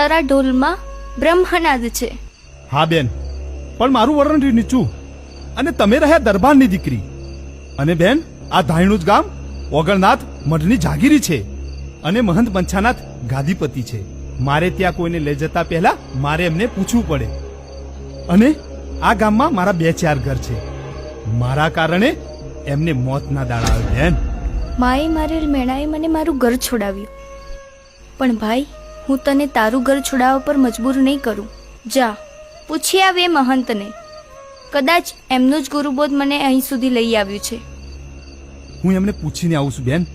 તારા ઢોલમાં બ્રહ્મનાદ છે. હા બેન પણ મારું વરણ નીચું. અને તમે રહ્યા દરબારની દીકરી. અને બેન આ ધાયણું જ ગામ ઓગણનાથ મઢની જાગીરી છે અને મહંત પંચાનાથ ગાદીપતિ છે. મારે ત્યાં કોઈને લઈ જતા પહેલા મારે એમને પૂછવું પડે. અને આ ગામમાં મારા બે ચાર ઘર છે. મારા કારણે એમને મોતના દાડા આવ્યો બેન. માએ મારે મેણાએ મને મારું ઘર છોડાવ્યું. પણ ભાઈ હું તને તારું ઘર છોડાવવા પર મજબૂર નહીં કરું. જા, પૂછી આવે મહંતને. કદાચ એમનું જ ગુરુબોધ મને અહીં સુધી લઈ આવ્યું છે. હું એમને પૂછીને આવું છું, બેન.